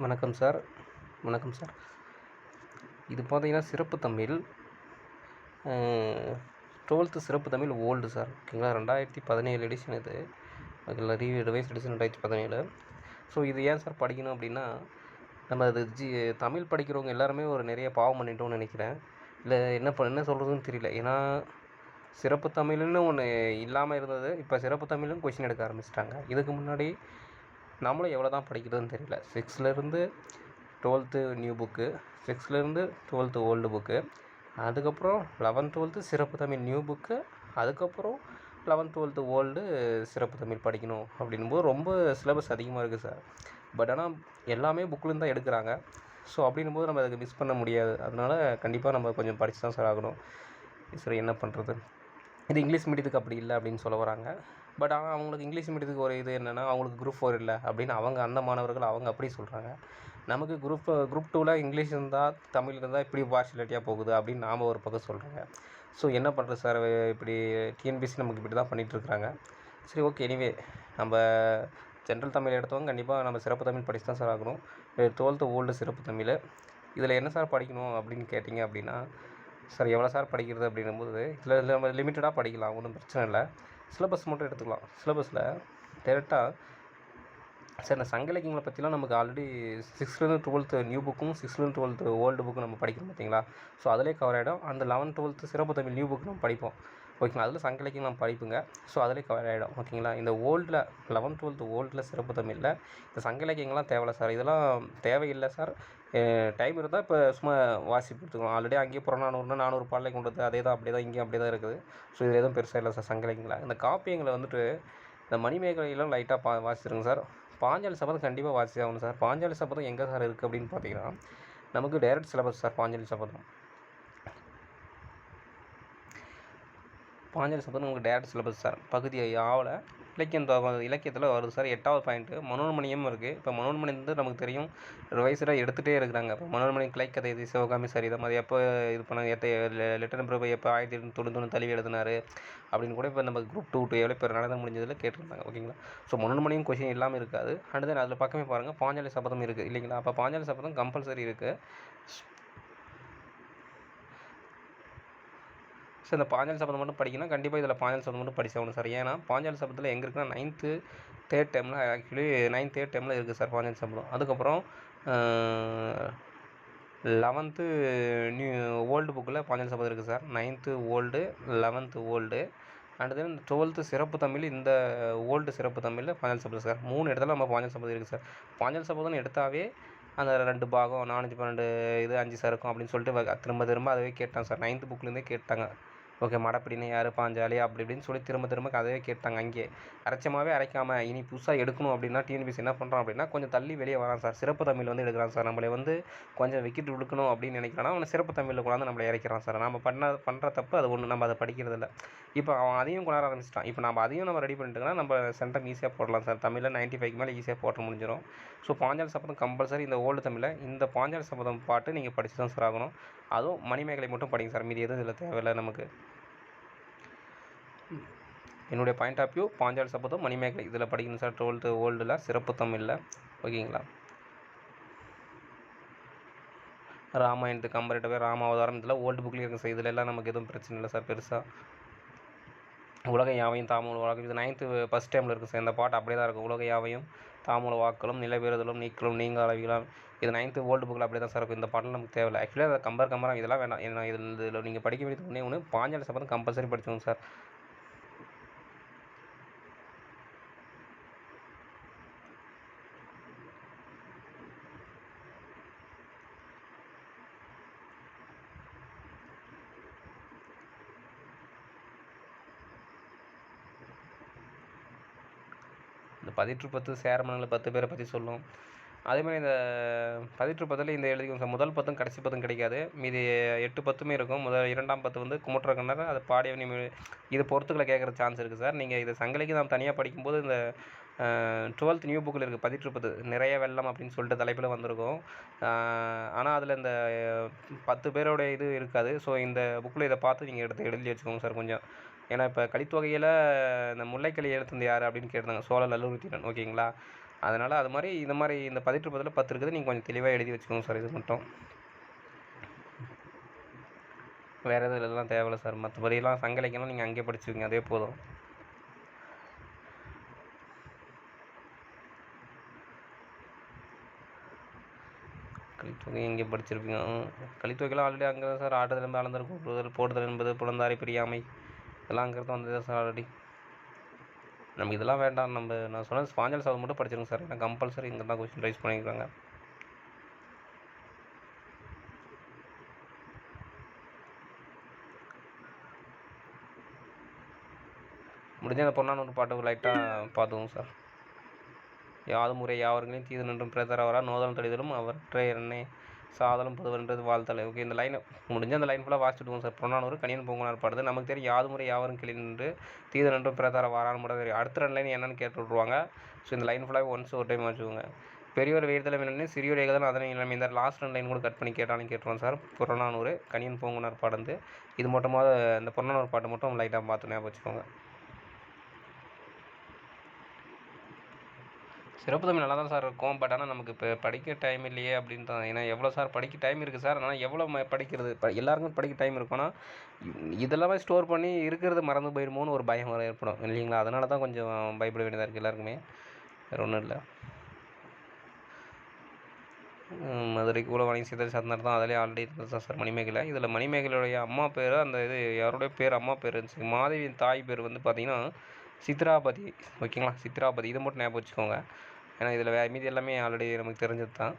வணக்கம் சார். வணக்கம் சார். இது பார்த்தீங்கன்னா சிறப்பு தமிழ். டுவெல்த்து சிறப்பு தமிழ் ஓல்டு சார். ஓகேங்களா? ரெண்டாயிரத்தி பதினேழு எடிஷன் இது. அதில் ரீ ரிவைஸ் எடிஷன் ரெண்டாயிரத்தி பதினேழு. ஸோ இது ஏன் சார் படிக்கணும் அப்படின்னா நம்ம அது ஜி தமிழ் படிக்கிறவங்க எல்லாருமே ஒரு நிறைய பாவம் பண்ணிட்டோம்னு நினைக்கிறேன். இல்லை என்ன ப என்ன சொல்கிறதுன்னு தெரியல. ஏன்னா சிறப்பு தமிழ்னு ஒன்று இல்லாமல் இருந்தது. இப்போ சிறப்பு தமிழ்னு கொஷின் எடுக்க ஆரம்பிச்சிட்டாங்க. இதுக்கு முன்னாடி நம்மளும் எவ்வளோ தான் படிக்கிறதுன்னு தெரியல. சிக்ஸ்த்துலேருந்து டுவெல்த்து நியூ புக்கு சிக்ஸ்த்துலேருந்து டுவெல்த்து ஓல்டு புக்கு அதுக்கப்புறம் லெவன்த் டுவெல்த்து சிறப்பு தமிழ் நியூ புக்கு அதுக்கப்புறம் லெவன்த் டுவெல்த்து ஓல்டு சிறப்பு தமிழ் படிக்கணும் அப்படின்போது ரொம்ப சிலபஸ் அதிகமாக இருக்குது சார் பட் ஆனால் எல்லாமே புக்லேருந்து தான் எடுக்கிறாங்க. ஸோ அப்படின்னும்போது நம்ம அதுக்கு மிஸ் பண்ண முடியாது. அதனால கண்டிப்பாக நம்ம கொஞ்சம் படித்து தான் சார் ஆகணும். சார் என்ன பண்ணுறது இது இங்கிலீஷ் மீடியத்துக்கு அப்படி இல்லை அப்படின்னு சொல்ல வராங்க. பட் ஆனால் அவங்களுக்கு இங்கிலீஷ் மீடியத்துக்கு ஒரு இது என்னென்னா அவங்களுக்கு குரூப் ஃபோர் இல்லை அப்படின்னு அவங்க அந்த மாணவர்கள் அவங்க அப்படி சொல்கிறாங்க நமக்கு குரூப் குரூப் டூவில் இங்கிலீஷ் இருந்தால் தமிழ் இருந்தால் இப்படி பார்ஷியாலிட்டியாக போகுது அப்படின்னு நாம் ஒரு பக்கம் சொல்கிறாங்க ஸோ என்ன பண்ணுறது சார் இப்படி டிஎன்பிஎஸ்சி நமக்கு இப்படி தான் பண்ணிகிட்ருக்குறாங்க சரி ஓகே எனிவே நம்ம ஜென்ரல் தமிழ் எடுத்தவங்க கண்டிப்பாக நம்ம சிறப்பு தமிழ் படித்து தான் சார் ஆகணும். டுவெல்த்து ஓல்டு சிறப்பு தமிழ். இதில் என்ன சார் படிக்கணும் அப்படின்னு கேட்டிங்க அப்படின்னா சார் எவ்வளோ சார் படிக்கிறது அப்படின்னும்போது இதில் இதில் நம்ம லிமிட்டடாக படிக்கலாம் ஒன்றும் பிரச்சனை இல்லை. சிலபஸ் மட்டும் எடுத்துக்கலாம். சிலபஸில் டேரெக்டாக சார் இந்த சங்க இலக்கியங்களை பற்றிலாம் நமக்கு ஆல்ரெடி சிக்ஸ்த்லேருந்து டுவெல்த்து நியூ புக்கும் சிக்ஸ்த்லேருந்து டுவெல்த்து ஓல்டு புக்கும் நம்ம படிக்கிறோம் பார்த்தீங்களா ஸோ அதிலே கவர் ஆகிடும் அந்த லெவன்த் டுவெல்த்து சிறப்பு தமிழ் நியூ புக் நம்ம படிப்போம். ஓகேங்களா? அதில் சங்க இலக்கியம் படிப்புங்க. ஸோ அதிலே கவர் ஆகிடும் ஓகேங்களா? இந்த ஓல்டில் லெவன்த் டுவெல்த்து ஓல்டில் சிறப்பு தமிழில் இந்த சங்க இலக்கியங்கள்லாம் தேவையில்ல சார் இதெல்லாம் தேவையில்லை சார் டைம் இருந்தால் இப்போ சும்மா வாசிப்பு எடுத்துக்கலாம். ஆல்ரெடி அங்கேயே புறநானூறுனா நானூறு பாடலை கொண்டு வந்து அதே தான் அப்படியே தான் இங்கேயும் அப்படியே தான் இருக்குது. ஸோ இது எதுவும் பெருசாக இல்லை சார் சங்க இலக்கியங்கள இந்த காப்பியங்களை வந்துட்டு இந்த மணிமேகலையெல்லாம் லைட்டாக பா வாசிச்சிருங்க சார் பாஞ்சாலி சபதம் கண்டிப்பாக வாசி ஆகணும் சார் பாஞ்சாலி சபதம் எங்கே சார் இருக்குது அப்படின்னு பார்த்தீங்கன்னா நமக்கு direct syllabus sir Panchali Sabatham. Panchali Sabatham நமக்கு டேரக்ட் சிலபஸ் சார் பகுதி ஆவல. இலக்கியம் இலக்கியத்தில் வருது சார் எட்டாவது பாயிண்ட்டு மனோன்மணியும் இருக்குது இப்போ மனோன்மணி வந்து நமக்கு தெரியும். ரிவைஸராக எடுத்துகிட்டே இருக்கிறாங்க. இப்போ மனோன்மணி கிளைக்கதை இது சிவகாமி சார் இதை மாதிரி எப்போ இது பண்ண எத்த லெட்டர் பிரபு எப்போ ஆயிரத்தி எட்நூற்றி தொண்ணூத்தொன்று தழுவி எழுதினார் அப்படின்னு கூட இப்போ நம்ம குரூப் டூ டூ எவ்வளோ பேர் நடந்து முடிஞ்சதில் கேட்டிருந்தாங்க. ஓகேங்களா ஸோ மனோன்மணியும் கொஷின் இல்லாமல் இருக்காது அண்ட் தென் அதில் பக்கமே பாருங்கள் பாஞ்சாலி சபதம் இருக்குது இல்லைங்களா? அப்போ பாஞ்சாலி சபதம் கம்பல்சரி இருக்குது ஸோ இந்த பாஞ்சாலி சபதம் மட்டும் படிக்கணும். கண்டிப்பாக இதில் பாஞ்சாலி சபதம் மட்டும் படிச்சாகணும் சார் ஏன்னா பாஞ்சாலி சபதத்தில் எங்கே இருக்குன்னா நைன்த்து தேர்ட் டைமில் ஆக்சுவலி நைன்த் தேர்ட் டைமில் இருக்குது சார் பாஞ்சாலி சபதம். அதுக்கப்புறம் லெவன்த்து நியூ ஓல்டு புக்கில் பாஞ்சாலி சபதம் இருக்குது sir ninth old eleventh old and then twelfth சிறப்பு தமிழ் இந்த ஓல்டு சிறப்பு தமிழில் பாஞ்சாலி சபதம் சார் மூணு இடத்துல நம்ம பாஞ்சாலி சபதம் இருக்குது சார் பாஞ்சாலி சபதம்னு எடுத்தாவே அந்த ரெண்டு பாகம் நானூற்றி பன்னெண்டு இது அஞ்சு சார் இருக்கும் அப்படின்னு சொல்லிட்டு திரும்ப திரும்ப அதவே கேட்டாங்க சார் நைன்த்து புக்லேருந்தே கேட்டாங்க. ஓகே மடப்பிடின்னு யார் பாஞ்சாலி அப்படி இப்படின்னு சொல்லி திரும்ப திரும்ப கதையே கேட்டாங்க அங்கேயே. அரைச்சமாகவே அரைக்காமல் இனி புதுசாக எடுக்கணும் அப்படின்னா டிஎன்பிசி என்ன பண்ணுறான் அப்படின்னா கொஞ்சம் தள்ளி வெளியே வரான் சார். சிறப்பு தமிழ் வந்து எடுக்கிறான் சார். நம்மளை வந்து கொஞ்சம் விக்கெட் கொடுக்கணும் அப்படின்னு நினைக்கிறானா அவனை சிறப்பு தமிழில் கொண்டாந்து நம்மளை இறக்கிறான் சார். நம்ம பண்ண பண்ணுற தப்பு அது ஒன்று நம்ம அதை படிக்கிறது இல்லை. இப்போ அவன் அதையும் கொண்டாட ஆரம்பிச்சிட்டான். இப்போ நம்ம அதையும் நம்ம ரெடி பண்ணிட்டோம்னா நம்ம சென்டம் ஈஸியாக போடலாம் சார். தமிழில் நைன்ட்டி ஃபைவ் மேலே ஈஸியாக போட்டு முடிஞ்சிடும் ஸோ பாஞ்சால் சபதம் கம்பல்சரி இந்த ஓல்டு தமிழில் இந்த பாஞ்சால் சபதம் பாட்டு நீங்கள் படித்து தான் சார் ஆகணும். அதுவும் மணிமேகலை மட்டும் படிங்க சார். மீதி எதுவும் இதில் தேவையில்லை நமக்கு. என்னுடைய பாயிண்ட் ஆஃப் வியூ பாஞ்சால் சபதம் மணிமேகலை. இதில் படிக்கணும் சார். டுவெல்த்து ஓல்டில் சிறப்பு தமிழில். ஓகேங்களா? ராமாயணத்துக்கு கம்பேரிட்டிவாக ராமாவதாரம் இதெல்லாம் ஓல்டு புக்லேயும் இருக்குது சார். இதில் எல்லாம் நமக்கு எதுவும் பிரச்சனை இல்லை சார் பெருசாக உலக யாவையும் தாமூல உலகம் இது நைன்த்து ஃபஸ்ட் டைமில் இருக்குது சார். இந்த பாட்டு அப்படியே தான் இருக்கும் உலக யாவையும் தாமூல வாக்களும் நிலவேறுதலும் நீக்கலும் நீங்க அளவிலாம் இது நைன்த்து ஓல்டு புக்கில் அப்படியே தான் சார் இருக்கும் இந்த பாட்டில் நமக்கு தேவையில்லை. ஆக்சுவலாக அதை கம்பேர் கம்பேர் இதெல்லாம் வேணாம். என்ன இதில் இதில் நீங்கள் படிக்க வேண்டியது ஒன்றே ஒன்று பாஞ்சாலி சபதம் கம்பல்சரி படிச்சோங்க சார். பதிற்று பத்து சேரமனில் பத்து பேரை பற்றி சொல்லும். அதே மாதிரி இந்த பதிற்று பத்தில் இந்த எழுதி சார் முதல் பத்தும் கடைசி பத்தும் கிடைக்காது. மீதி எட்டு பத்துமே இருக்கும். முதல் இரண்டாம் பத்து வந்து குமுற்ற கண்ணர் அது பாடியவனி இது பொறுத்துக்களை கேட்குற சான்ஸ் இருக்குது சார். நீங்கள் இது சங்கலைக்கு நாம் தனியாக படிக்கும்போது இந்த டுவெல்த் நியூ புக்கில் இருக்குது பதிற்று பத்து நிறைய வெள்ளம் அப்படின்னு சொல்லிட்டு தலைப்பில் வந்திருக்கும். ஆனால் அதில் இந்த பத்து பேரோட இது இருக்காது. ஸோ இந்த புக்கில் இதை பார்த்து நீங்கள் எடுத்து எழுதி வச்சுக்கோங்க சார் கொஞ்சம். ஏன்னா இப்போ கலித்தொகையில் இந்த முல்லைக்கலி எழுத்துனது யார் அப்படின்னு கேட்டிருந்தாங்க. சோழ நல்லுறுத்திரன் ஓகேங்களா? அதனால் அது மாதிரி இந்த மாதிரி இந்த பதிற்று பதில் பத்து இருக்குது. நீங்கள் கொஞ்சம் தெளிவாக எழுதி வச்சுக்கோங்க சார். இது மட்டும். வேறு எதுவும் இதெல்லாம் தேவையில்ல சார். மற்றபடியெல்லாம் சங்க இலக்கியம்லாம் நீங்கள் அங்கேயே படிச்சுக்கோங்க அதே போதும். கலித்தொகை எங்கே படிச்சிருப்பீங்க? கலித்தொகைலாம் ஆல்ரெடி அங்கே தான் சார். ஆட்டுதல் என்பது அளந்திருக்கும். கூட்டுதல் போடுதல் என்பது புலந்தாரி பிரியாமை. இதெல்லாம் அங்கே வந்தது சார் ஆல்ரெடி. நம்ம இதெல்லாம் வேண்டாம். நம்ம நான் சொன்னது ஸ்பாஞ்சல் சாதம் மட்டும் படிச்சிருங்க சார். ஏன்னா கம்பல்சரி இங்கே தான் கொஸ்டின் ரைஸ் பண்ணியிருக்காங்க முடிஞ்ச அந்த பொண்ணானூர் பாட்டு லைட்டாக பார்த்துவோம் சார். யாது முறை யாவர்களையும் தீது நின்றும் பிரதரவரா நோதல் தடிதலும் அவற்றை என்னை சாதலும் புதுவன்றது வாழ்த்தலை. ஓகே இந்த லைனை முடிஞ்ச அந்த லைன் ஃபுல்லாக வாசிச்சுடுவோம் சார். புறநானூறு கணியன் பூங்குனார் பாடுது. நமக்கு தெரியும் யாது முறை யாவரும் கிளி நின்று தீது நின்றும் பிரதார வாரான் மட்டும் தெரியும். அடுத்த ரெண்டு லைன் என்னன்னு கேட்டு விட்ருவாங்க ஸோ இந்த லைன் ஃபுல்லாக ஒன்ஸ் ஒரு டைம் வச்சுக்கோங்க பெரியவர் வேறுதலை வேணும்னு சிறியோர் ஏகதன் அதனை இல்லாமல் இந்த லாஸ்ட் ரெண்டு லைன் கூட கட் பண்ணி கேட்டாலும் கேட்டுருவோம் சார். புறநானூறு கணியன் பூங்குனார் பாடுந்து இது மட்டுமாவது இந்த புறநானூறு பாட்டு மட்டும் லைட்டாக பார்த்து ஞாபகம் வச்சுக்கோங்க. சிறப்பு தமிழ் நல்லா தான் சார் இருக்கும். பட் ஆனால் நமக்கு இப்போ படிக்க டைம் இல்லையே அப்படின்னு தான். ஏன்னா எவ்வளோ சார் படிக்க டைம் இருக்குது சார். ஆனால் எவ்வளோ ம படிக்கிறது? இப்போ எல்லாருக்கும் படிக்க டைம் இருக்கும்னா இ- இதெல்லாமே ஸ்டோர் பண்ணி இருக்கிறது மறந்து போயிடுமோன்னு ஒரு பயம் வர ஏற்படும். இல்லைங்களா? அதனால தான் கொஞ்சம் பயப்பட வேண்டியதாக இருக்குது எல்லாருக்குமே. வேறு ஒன்றும் இல்லை. ம், மதுரை கூலவாணி சீதர் சார்ந்தார் தான் அதிலே ஆல்ரெடி இருந்தது தான் சார் மணிமேகலை. இதில் மணிமேகலையுடைய அம்மா பேர் அந்த இது யாருடைய பேர்? அம்மா பேர். இருந்துச்சு மாதவியின் தாய் பேர் வந்து பார்த்தீங்கன்னா சித்ராபதி. ஓகேங்களா? சித்ராபதி. இதை மட்டும் ஞாபகம் வச்சுக்கோங்க. ஏன்னா இதில் வே மீதி எல்லாமே ஆல்ரெடி நமக்கு தெரிஞ்சது தான்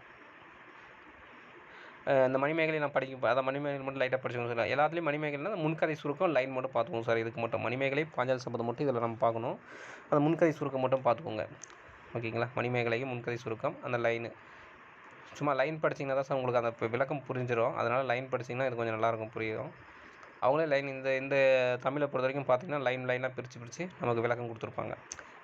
இந்த மணிமேகலை நான் படிக்க அதான் மணிமேகலை மட்டும் லைட்டாக படிச்சுக்கணும் சார். எல்லாத்துலேயும் மணிமேகலைனா அந்த முன்கதை சுருக்கம் லைன் மட்டும் பார்த்துக்கோங்க சார். இதுக்கு மட்டும். மணிமேகலை பாஞ்சால் சம்பந்தம் மட்டும் இதில் நம்ம பார்க்கணும். அந்த முன்கதை சுருக்கம் மட்டும் பார்த்துக்கோங்க. ஓகேங்களா? மணிமேகலைக்கு முன்கதை சுருக்கம். அந்த லைனு சும்மா லைன் படிச்சிங்கன்னா தான் சார் உங்களுக்கு அந்த விளக்கம் புரிஞ்சிடும் அதனால் லைன் படிச்சிங்கன்னா இது கொஞ்சம் நல்லாயிருக்கும் புரியும். அவங்களே லைன் இந்த இந்த தமிழை பொறுத்த வரைக்கும் பார்த்தீங்கன்னா லைன் லைனாக பிரித்து பிரித்து நமக்கு விளக்கம் கொடுத்துருப்பாங்க.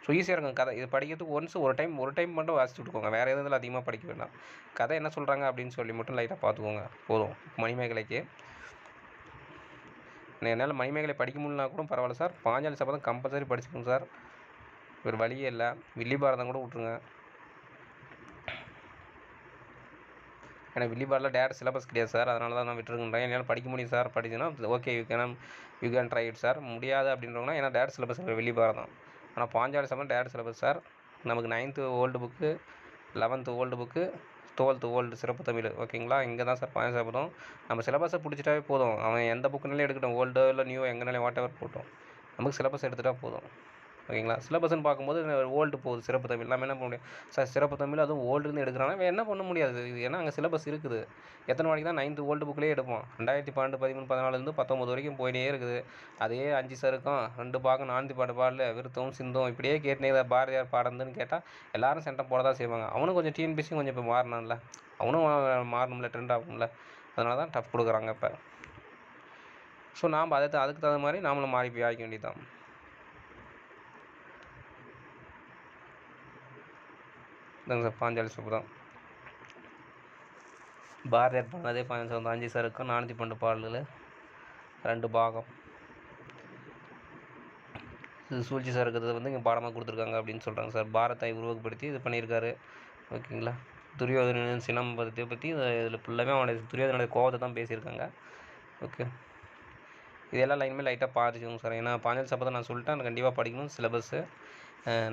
ஸோ ஈஸியாக இருக்கும் கதை. இது படிக்கிறதுக்கு ஒன்ஸ் ஒரு டைம் ஒரு டைம் மட்டும் வாசிச்சு விட்டுக்கோங்க. வேறு எதுவும் அதிகமாக படிக்க வேண்டாம். கதை என்ன சொல்கிறாங்க அப்படின்னு சொல்லி மட்டும் லைட்டாக பார்த்துக்கோங்க. போதும். மணிமேகலைக்கு. என்னால் மணிமேகலை படிக்க முடியலனா கூட பரவாயில்ல சார். பாஞ்சாலி சபதம் கம்பல்சரி படிச்சுக்கோங்க சார். வேறு வழியே இல்லை. வில்லி பாரதம் கூட விட்ருங்க எனக்கு வில்லி டேரக்ட் சிலபஸ் கிடையாது சார் அதனால தான் நான் விட்டுருக்கேன் என்னால் படிக்க முடியும் sir படிச்சுன்னா okay you can you can try it sir முடியாது அப்படின்றவங்கன்னா ஏன்னா டேரக்ட் சிலபஸ் வில்லி தான். ஆனால் பாஞ்சாலி சமயம் டேரக்ட் சிலபஸ் சார் நமக்கு ninth old book eleventh old book twelfth old சிறப்பு தமிழ். ஓகேங்களா இங்கே தான் சார் பாஞ்சாலி சபதம் நம்ம சிலபஸை பிடிச்சிட்டாவே போதும். அவன் எந்த புக்குனாலும் எடுக்கட்டும். ஓல்டோ இல்லை நியூ எங்கேனாலும் வாட் எவர் போட்டோம். நமக்கு சிலபஸ் எடுத்துகிட்டா போதும். ஓகேங்களா? சிலபஸ்ன்னு பார்க்கும்போது ஓல்டு போகுது சிறப்பு தமிழ். நம்ம என்ன பண்ண முடியும்? சார் சிறப்பு தமிழ் அதுவும் ஓல்டுன்னு எடுக்கிறானா என்ன பண்ண முடியாது? இது ஏன்னா அங்கே சிலபஸ் இருக்குது. எத்தனை மணிக்கு தான் நைன்த்து ஓல்டு புக்லேயே எடுப்போம். ரெண்டாயிரத்தி பன்னெண்டு பதிமூணு பதினாலுலேருந்து பத்தொம்பது வரைக்கும் போயிட்டே இருக்குது. அதே அஞ்சு சருக்கம் ரெண்டு பாகம் நான்கு பாட்டு பாடல விருத்தம் சிந்தம் இப்படியே கேட்டுனே இதை பாரதியார் பாடந்துன்னு கேட்டால் எல்லாரும் சென்டம் போட தான் செய்வாங்க. அவனும் கொஞ்சம் டிஎன்பிசியும் கொஞ்சம் இப்போ மாறினான்ல. அவனும் மாறணும்ல ட்ரெண்ட் ஆகும்ல. அதனால தான் டஃப் கொடுக்குறாங்க இப்போ. ஸோ நாம் அதை அதுக்கு தகுந்த மாதிரி நாமளும் மாறி போய் ஆகிக்க வேண்டியதுதான். இதாங்க சார் பாஞ்சாலி சபதம் பாரதியார் பண்ணதே பாஞ்சாலி சபதம் அஞ்சு சருக்கம் நானூற்றி பன்னெண்டு பாடல்கள் ரெண்டு பாகம். இது சூழ்ச்சி இருக்கிறது வந்து இங்கே பாடமாக கொடுத்துருக்காங்க அப்படின்னு சொல்கிறாங்க சார். பாரத்தை உருவகப்படுத்தி இது பண்ணியிருக்காரு. ஓகேங்களா? துரியோதனன் சினம் பற்றி பற்றி இதில் ஃபுல்லாகவே அவனுடைய துரியோதனுடைய கோவத்தை தான் பேசியிருக்காங்க. ஓகே. இதெல்லாம் எல்லா லைனுமே லைட்டாக பார்த்துக்கோங்க சார். ஏன்னா பாஞ்சல் சபதம் நான் சொல்லிட்டேன். கண்டிப்பாக படிக்கணும். சிலபஸ்ஸு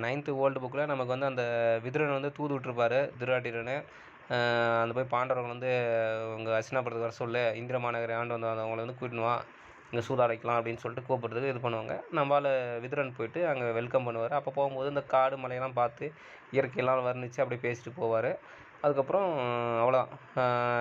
நைன்த்து ஓல்டு புக்கில் நமக்கு வந்து அந்த விதுரன் வந்து தூது விட்டுருப்பாரு திருவாட்டிரன். அந்த போய் பாண்டவர்கள் வந்து உங்கள் அசினாபுரத்துக்கு வர சொல்லு இந்திர மாநகரை ஆண்டு வந்து அவங்கள வந்து கூட்டின்னு வா இங்கே சூதாடிக்கலாம் அப்படின்னு சொல்லிட்டு கூப்பிட்றதுக்கு இது பண்ணுவாங்க. நம்மளால் விதுரன் போயிட்டு அங்கே வெல்கம் பண்ணுவார். அப்போ போகும்போது இந்த காடு மலையெல்லாம் பார்த்து இயற்கையெல்லாம் வர்ணித்து அப்படியே பேசிட்டு போவார். அதுக்கப்புறம் அவ்வளோதான்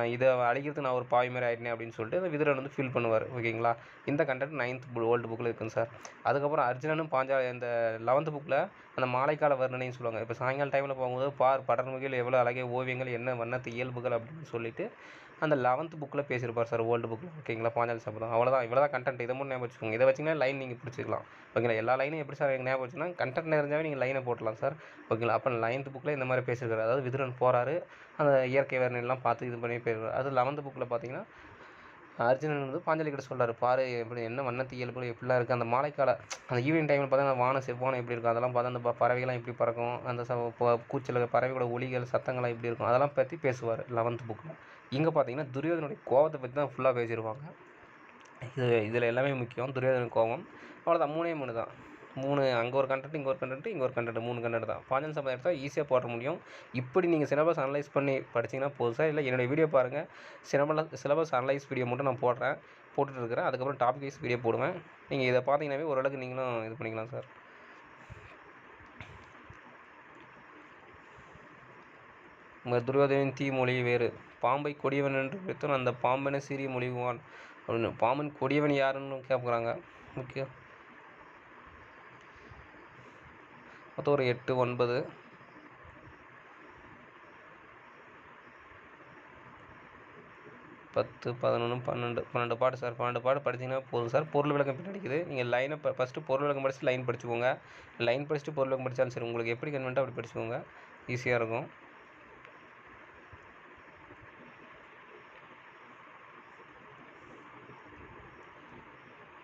இதை அழிக்கிறதுக்கு நான் ஒரு பாவி மாதிரி ஆகிட்டேன் அப்படின்னு சொல்லிட்டு அந்த விதுரன் வந்து ஃபீல் பண்ணுவார் ஓகேங்களா இந்த கண்டென்ட் நைன்த் ஓல்டு புக்கில் இருக்குங்க சார். அதுக்கப்புறம் அர்ஜுனனும் பாஞ்சா இந்த லெவன்த்து புக்கில் அந்த மாலைக்கால வர்ணனைன்னு சொல்லுவாங்க. இப்போ சாயங்கால டைமில் போகும்போது பார் படர்முகில் எவ்வளோ அழகிய ஓவியங்கள் என்ன வண்ணத்து இயல்புகள் அப்படின்னு சொல்லிட்டு அந்த லெவன்த் புக்கில் பேசியிருப்பார் சார் ஓல்டு புக்கில் ஓகேங்களா பாஞ்சாலி சபதம் அவ்வளோதான் இவ்வளோ தான் கண்டென்ட் இதை மட்டும் ஞாபகம் வச்சுக்கோங்க. இதை வச்சிங்கன்னா லைன் நீங்கள் பிடிச்சிக்கலாம். ஓகேங்களா எல்லா லைனும் எப்படி சார் எனக்கு ஞாபகம் வச்சுன்னா கண்டென்ட் நிறைஞ்சாவே நீங்கள் லைனை போட்டலாம் சார் ஓகேங்களா அப்போ நைன்த் புக்கில் இந்த மாதிரி பேசியிருக்காரு. அதாவது விதுரன் போகிறாரு அந்த இயற்கை வர்ணனைலாம் பார்த்து இது பண்ணி போயிருக்காரு அது லெவன்த்து புக்கில் பார்த்தீங்கன்னா அர்ஜுனன் வந்து பாஞ்சாலி கிட்ட சொல்கிறாரு பாரு எப்படி என்ன வண்ணத்து இயல்பு எப்படிலாம் இருக்குது அந்த மாலைக்கால அந்த ஈவினிங் டைமில் பார்த்தா அந்த வானம் செவ்வானம் எப்படி இருக்கும் அதெல்லாம் பார்த்தா அந்த ப- பறவைகள்லாம் எப்படி பறக்கும் அந்த ச ப- கூச்சல் பறவைகளோட ஒலிகள் சத்தங்கள்லாம் எப்படி இருக்கும் அதெல்லாம் பற்றி பேசுவார் லெவன்த் புக்கில் இங்கே பார்த்தீங்கன்னா துரியோதனுடைய கோவத்தை பற்றி தான் ஃபுல்லாக பேசியிருப்பாங்க இது இதில் எல்லாமே முக்கியம் துரியோதன கோவம் அவ்வளோதான் மூணே மூணு தான். மூணு அங்கே ஒரு கண்டென்ட் இங்கே ஒரு கண்டென்ட் இங்கே ஒரு கண்டென்ட் மூணு கண்டென்ட் தான். பாஞ்சல் சம்பந்தம் எடுத்தால் ஈஸியாக போட முடியும். இப்படி நீங்கள் சிலபஸ் அனலைஸ் பண்ணி படிச்சீங்கன்னா போதும் சார் இல்லை என்னுடைய வீடியோ பாருங்கள் சிலபஸ் சிலபஸ் அனலைஸ் வீடியோ மட்டும் நான் போடுறேன். போட்டுட்டு இருக்கிறேன். அதுக்கப்புறம் டாபிக் வைஸ் வீடியோ போடுவேன். நீங்கள் இதை பார்த்தீங்கன்னாவே ஓரளவுக்கு நீங்களும் இது பண்ணிக்கலாம் சார். உங்கள் துரியோதனின் தீமொழி வேறு. பாம்பை கொடியவன் என்று விடுத்தோம் அந்த பாம்பனை சீரிய மொழிவான். அப்படின்னு. பாம்பன் கொடியவன் யாருன்னு கேட்குறாங்க முக்கியம். மொத்தம் ஒரு எட்டு ஒன்பது. பத்து பதினொன்று பன்னெண்டு. பன்னெண்டு பாட்டு சார் பன்னெண்டு பாட்டு படிச்சீங்கன்னா போதும் சார். பொருள் விளக்கம் பின்னாடிக்குது நீங்கள் லைனை இப்போ ஃபஸ்ட்டு பொருள் விளக்கம் படிச்சுட்டு லைன் படிச்சுக்கோங்க. லைன் படிச்சுட்டு பொருள் விளக்கம் படித்தாலும் சரி உங்களுக்கு எப்படி கன்வென்ட்டோ அப்படி படிச்சுக்கோங்க. ஈஸியாக இருக்கும்.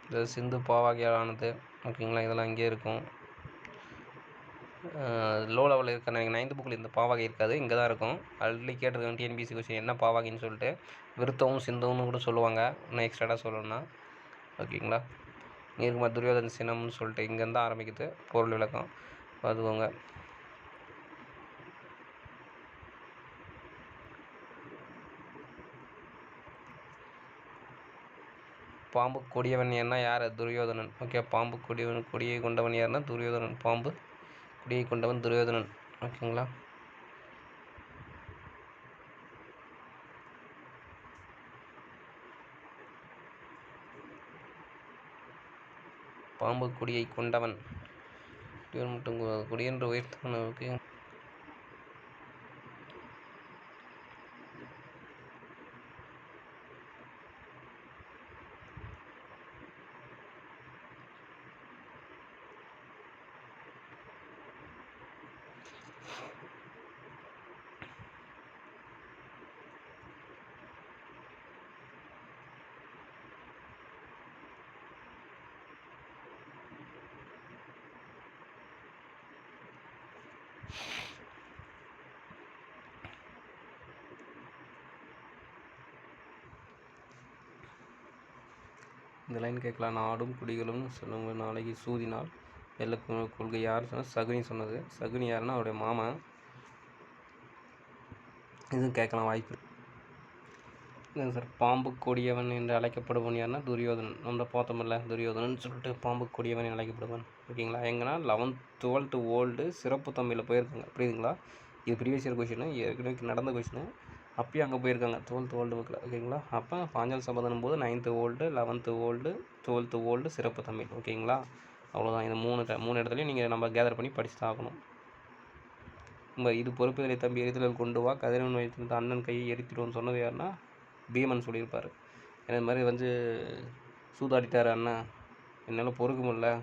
இது சிந்து பாவாகியாலானது ஓகேங்களா? இதெல்லாம் இங்கே இருக்கும். லோ லெவலில் இருக்க எனக்கு நைன்த் புக்கில் இந்த பாவாகை இருக்காது. இங்கே தான் இருக்கும். ஆல்ரெடி கேட்டிருக்கேன் டிஎன்பிசி கொஸ்டின் என்ன பாவாகைன்னு சொல்லிட்டு. விருத்தமும் சிந்தவும்னு கூட சொல்லுவாங்க. இன்னும் எக்ஸ்ட்ராடாக சொல்லணும்னா. ஓகேங்களா இங்கே இருக்குமா துரியோதன சினம்னு சொல்லிட்டு இங்கேருந்து ஆரம்பிக்குது. பொருள் விளக்கம். பார்த்துக்கோங்க பாம்பு கொடியவன் யாருன்னா யார்? துரியோதனன். ஓகே பாம்பு கொடியவன் கொடியை கொண்டவன் யாருன்னா துரியோதனன். பாம்பு கொடியை கொண்டவன் துரியோதனன். ஓகேங்களா? பாம்பு குடியை கொண்டவன் மட்டும் கொ- கொடியென்று ஓகே இந்த லைன் கேட்கலாம். நாடும் குடிகளும் சொல்லுங்க நாளைக்கு சூதினால் வெள்ள கொள்கை யார் சொன்னால் சகுனி சொன்னது. சகுனி யாருன்னா அவருடைய மாமா. இதுவும் கேட்கலாம் வாய்ப்பு. இல்லைங்க சார் பாம்பு கொடியவன் என்று அழைக்கப்படுவன் யாருன்னா துரியோதனன். நம்ம பார்த்தோம்ல துரியோதனன் சொல்லிட்டு பாம்பு கொடியவன் என்று அழைக்கப்படுவன் ஓகேங்களா? எங்கன்னா லெவன்த் டுவெல்த்து ஓல்டு சிறப்பு தமிழில் போயிருக்காங்க. புரியுதுங்களா? இது ப்ரீவியஸ் இயர் கொஷின் ஏற்கனவே நடந்த கொஷின் அப்பயும் அங்கே போயிருக்காங்க. டுவெல்த் ஓல்டு புக்கில் ஓகேங்களா அப்போ பாஞ்சால் சபதனும் போது ninth old eleventh old twelfth old சிறப்பு தமிழ். ஓகேங்களா அவ்வளோதான் இந்த மூணு ட- மூணு இடத்துலையும் நீங்கள் நம்ம கேதர் பண்ணி படிச்சு ஆகணும். நம்ம இது பொறுப்புகளை தம்பி எரிதலில் கொண்டு வா. கதிரவன் வைத்திருந்த அண்ணன் கையை எரித்திடுவோம்னு சொன்னது யாருன்னா பீமன் சொல்லியிருப்பார். இந்த மாதிரி வந்து சூதாடிட்டார் அண்ணன் என்னால் பொறுக்க முடியல.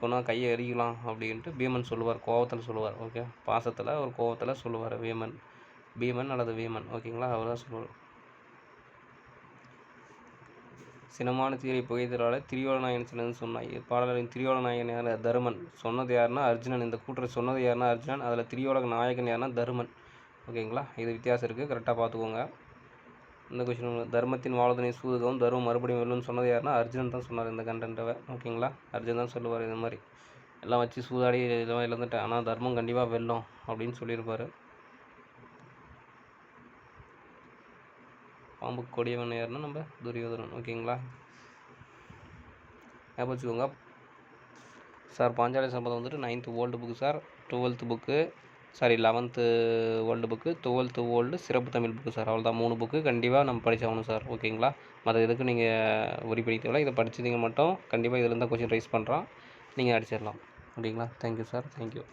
கொண்டா கையை எரிக்கலாம் அப்படின்ட்டு பீமன் சொல்லுவார். கோவத்தில் சொல்லுவார். ஓகே பாசத்தில் ஒரு கோவத்தில் சொல்லுவார் பீமன். பீமன் அல்லது வீமன். ஓகேங்களா? அவர் தான் சொல்லுவார். சினமான தீரை புகைதலால் திரியோல நாயகன் சின்னது சொன்னாய் பாடலின் திரியோல நாயகன் யார்? தருமன். சொன்னது யாருன்னா அர்ஜுனன். இந்த கூற்றை சொன்னது யாருன்னா அர்ஜுனன். அதில் திரியோலக நாயகன் யாருன்னா தருமன். ஓகேங்களா? இது வித்தியாசம் இருக்குது கரெக்டாக பார்த்துக்கோங்க இந்த கொஸ்டின் தர்மத்தின் வாழ்தனை சூதுகவும் தர்மம் மறுபடியும் வெல்லும்னு சொன்னது யாருன்னா அர்ஜுனன் தான் சொன்னார் இந்த கண்டென்ட்டை ஓகேங்களா? அர்ஜுன் தான் சொல்லுவார் இந்த மாதிரி. எல்லாம் வச்சு சூதாடி இதெல்லாம் இழந்துட்டேன். ஆனால் தர்மம் கண்டிப்பாக வெல்லும் அப்படின்னு சொல்லியிருப்பார். பாம்பு கொடியவன் யாருன்னா நம்ம துரியோதனன். ஓகேங்களா? ஞாபகம் வச்சுக்கோங்க. சார் பாஞ்சாலி சம்பதம் வந்துட்டு ninth old book sir. Twelfth book sorry eleventh old book twelfth old சிறப்பு தமிழ் புக்கு சார். அவ்வளோதான் மூணு புக்கு கண்டிப்பாக நம்ம படித்தாகணும் சார். ஓகேங்களா? மற்ற இதுக்கு நீங்கள் உரி பண்ணி தேவையில்ல. இதை படிச்சதுங்க மட்டும் கண்டிப்பாக இதில் இருந்தால் கொஸ்டின் ரைஸ் பண்ணுறோம் நீங்கள் அடிச்சிடலாம். ஓகேங்களா? Thank you sir thank you